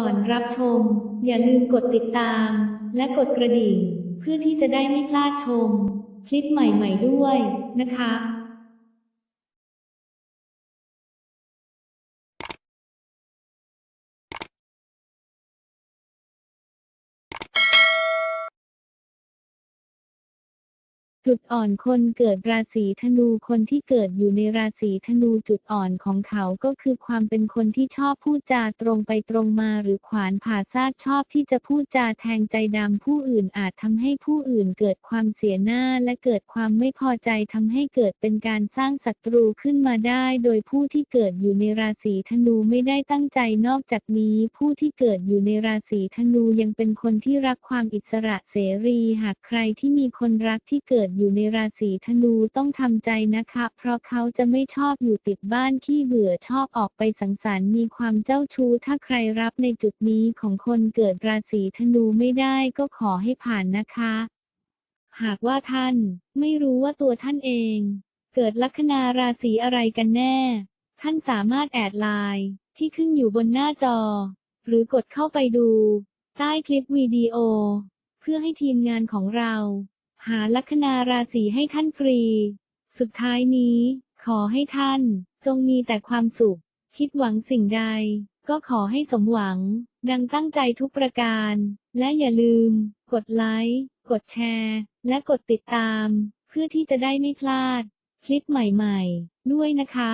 ก่อนรับชม อย่าลืมกดติดตาม และกดกระดิ่ง เพื่อที่จะได้ไม่พลาดชม คลิปใหม่ๆด้วยนะคะ จุดอ่อนคนเกิดราศีธนูคนที่เกิดอยู่ในราศีธนูจุดอ่อนของเขาก็คือความเป็นคนที่ชอบพูดจาตรงไปตรงมาหรือขวานผ่าซากชอบที่จะพูดจาแทงใจดำผู้อื่นอาจทำให้ผู้อื่นเกิดความเสียหน้าและเกิดความไม่พอใจทำให้เกิดเป็นการสร้างศัตรูขึ้นมาได้ โดยผู้ที่เกิดอยู่ในราศีธนูไม่ได้ตั้งใจนอกจากนี้ ผู้ที่เกิดอยู่ในราศีธนูยังเป็นคนที่รักความอิสระเสรี หากใครที่มีคนรักที่เกิดอยู่ในราศีธนูต้องทำใจนะคะ เพราะเขาจะไม่ชอบอยู่ติดบ้านขี้เบื่อชอบออกไปสังสรรค์มีความเจ้าชู้ ถ้าใครรับในจุดนี้ของคนเกิดราศีธนูไม่ได้ก็ขอให้ผ่านนะคะ หากว่าท่านไม่รู้ว่าตัวท่านเอง เกิดลัคนาราศีอะไรกันแน่ ท่านสามารถแอดไลน์ที่ขึ้นอยู่บนหน้าจอ หรือกดเข้าไปดู ใต้คลิปวิดีโอ เพื่อให้ทีมงานของเรา หาลัคนาราศีให้ท่านฟรี สุดท้ายนี้ ขอให้ท่านจงมีแต่ความสุข คิดหวังสิ่งใด ก็ขอให้สมหวัง ดังตั้งใจทุกประการ และอย่าลืม กดไลค์ กดแชร์ และกดติดตาม เพื่อที่จะได้ไม่พลาด คลิปใหม่ๆ ด้วยนะคะ